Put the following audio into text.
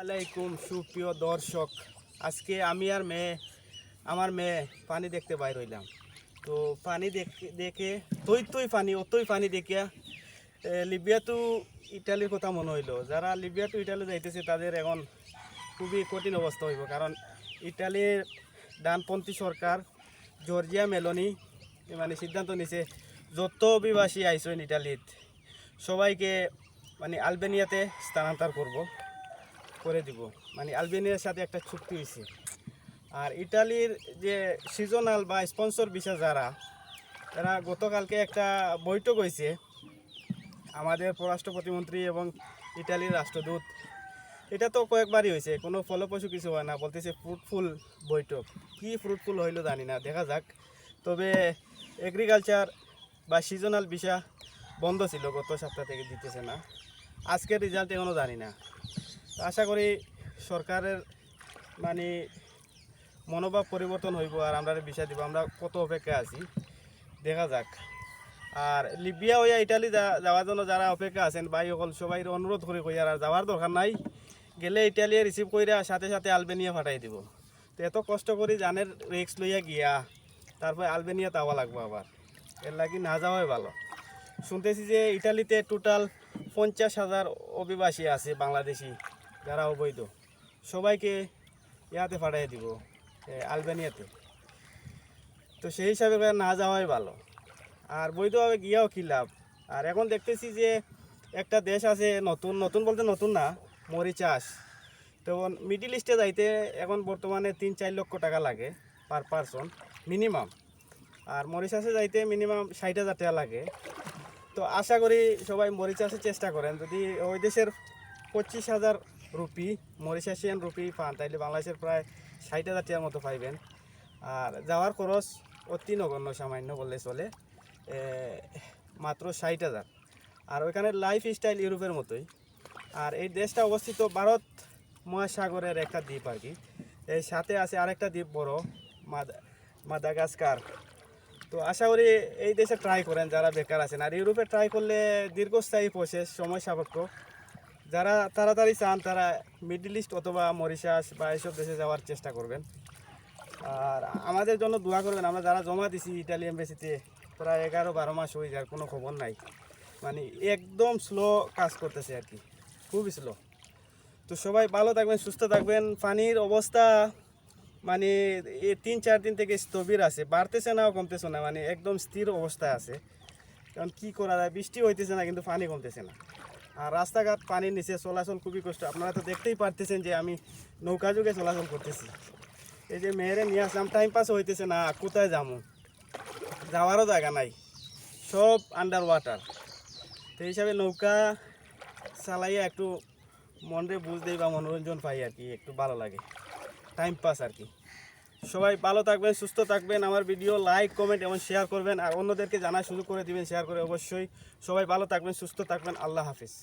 আলাইকুম, সুপ্রিয় দর্শক। আজকে আমি আর মেয়ে, আমার মেয়ে পানি দেখতে বাইর হইলাম। তো পানি দেখে তৈ তৈ পানি, অতই পানি দেখিয়া লিবিয়া টু ইটালির কথা মনে হইল। যারা লিবিয়া টু ইটালি যাইতেছে, তাদের এখন খুবই কঠিন অবস্থা হইব। কারণ ইটালির ডানপন্থী সরকার, জর্জিয়া মেলনি মানে সিদ্ধান্ত নিছে, যত অভিবাসী আইসেন ইটালিত, সবাইকে মানে আলবেনিয়াতে স্থানান্তর করব। করে দিব। মানে আলবেনিয়ার সাথে একটা চুক্তি হয়েছে। আর ইটালির যে সিজনাল বা স্পন্সর ভিসা যারা, তারা গতকালকে একটা বৈঠক হয়েছে আমাদের পররাষ্ট্র প্রতিমন্ত্রী এবং ইটালির রাষ্ট্রদূত। এটা তো কয়েকবারই হয়েছে, কোনো ফলপ্রসূ কিছু হয় না, বলতেছে ফ্রুটফুল বৈঠক। কি ফ্রুটফুল হইল জানি না, দেখা যাক। তবে এগ্রিকালচার বা সিজনাল ভিসা বন্ধ ছিল, গত সপ্তাহ থেকে দিতেছে না। আজকের রেজাল্ট এখনও জানি না। আশা করি সরকারের মানে মনোভাব পরিবর্তন হইব আর আমরা বিষয় দিব। আমরা কত অপেক্ষা আছি? দেখা যাক। আর লিবিয়া হইয়া ইটালি যাওয়ার জন্য যারা অপেক্ষা আছেন ভাই সকল সবাই অনুরোধ করে কই আর যাওয়ার দরকার নাই। গেলে ইটালিয়ে রিসিভ কইরা সাথে সাথে আলবেনিয়া ফাটাই দিব। তো এত কষ্ট করি জানের রিক্স লইয়া গিয়া, তারপর আলবেনিয়া তাওয়া লাগবো আবার। এর লাগি না যাওয়াই ভালো। শুনতেছি যে ইটালিতে টোটাল পঞ্চাশ হাজার অভিবাসী আছে বাংলাদেশি। যারা অবৈধ, সবাইকে ইয়াতে পাঠিয়ে দিব আলবেনিয়াতে। তো সেই হিসাবে না যাওয়াই ভালো। আর বৈধভাবে গিয়াও কী লাভ? আর এখন দেখতেছি যে একটা দেশ আছে নতুন নতুন বলতে নতুন না, মরিচাস। তো মিডিল ইস্টে যাইতে এখন বর্তমানে তিন, চার লক্ষ টাকা লাগে পার পারসন মিনিমাম আর মরিচাসে যাইতে মিনিমাম ষাট হাজার টাকা লাগে। তো আশা করি সবাই মরিচাসের চেষ্টা করেন। যদি ওই দেশের পঁচিশ হাজার রুপি, মরিশাসিয়ান রুপি পান, তাইলে বাংলাদেশের প্রায় ষাট হাজার টাকার মতো পাইবেন। আর যাওয়ার খরচ অতি নগণ্য, সামান্য বললে চলে। মাত্র ষাট হাজার। আর ওইখানে লাইফ স্টাইল ইউরোপের মতোই। আর এই দেশটা অবস্থিত ভারত মহাসাগরের একটা দ্বীপ আর কি। এই সাথে আছে আরেকটা দ্বীপ বড়, মাদা, মাদাগাস্কার। তো আশা করি এই দেশে ট্রাই করেন, যারা বেকার আছেন। আর ইউরোপে ট্রাই করলে দীর্ঘস্থায়ী প্রসেস সময় সাপেক্ষ। যারা তাড়াতাড়ি চান, তারা মিডল ইস্ট অথবা মরিশাস বা এইসব দেশে যাওয়ার চেষ্টা করবেন। আর আমাদের জন্য দোয়া করবেন, আমরা যারা জমা দিছি ইটালি এম্বাসিতে প্রায় এগারো বারো মাস হয়ে যার কোনো খবর নাই। মানে একদম স্লো কাজ করতেছে আর কি, খুবই স্লো তো সবাই ভালো থাকবেন, সুস্থ থাকবেন। পানির অবস্থা মানে এই তিন চার দিন থেকে স্থবির আছে, বাড়তেছে না, কমতেছে না মানে একদম স্থির অবস্থায় আছে। কারণ কী করা যায়, বৃষ্টি হইতেছে না, কিন্তু পানি কমতেছে না। আর রাস্তাঘাট, পানির নিচে চলাচল খুবই কষ্ট। আপনারা তো দেখতেই পারতেছেন যে আমি নৌকা যুগে চলাচল করতেছি। এই যে মেয়েরে নিয়ে আসলাম টাইম পাস হইতেছে না, কোথায় যাব যাওয়ারও জায়গা নাই, সব আন্ডার ওয়াটার সেই হিসাবে নৌকা চালাইয়া একটু মনরে বুঝ দেই বা মনোরঞ্জন পাই আর কি, একটু ভালো লাগে। টাইম পাস আর কি। সবাই ভালো থাকবেন, সুস্থ থাকবেন। আমার ভিডিও লাইক কমেন্ট এবং শেয়ার করবেন। আর অন্যদেরকে জানার সুযোগ করে দিবেন শেয়ার করে অবশ্যই। সবাই ভালো থাকবেন, সুস্থ থাকবেন। আল্লাহ হাফিজ।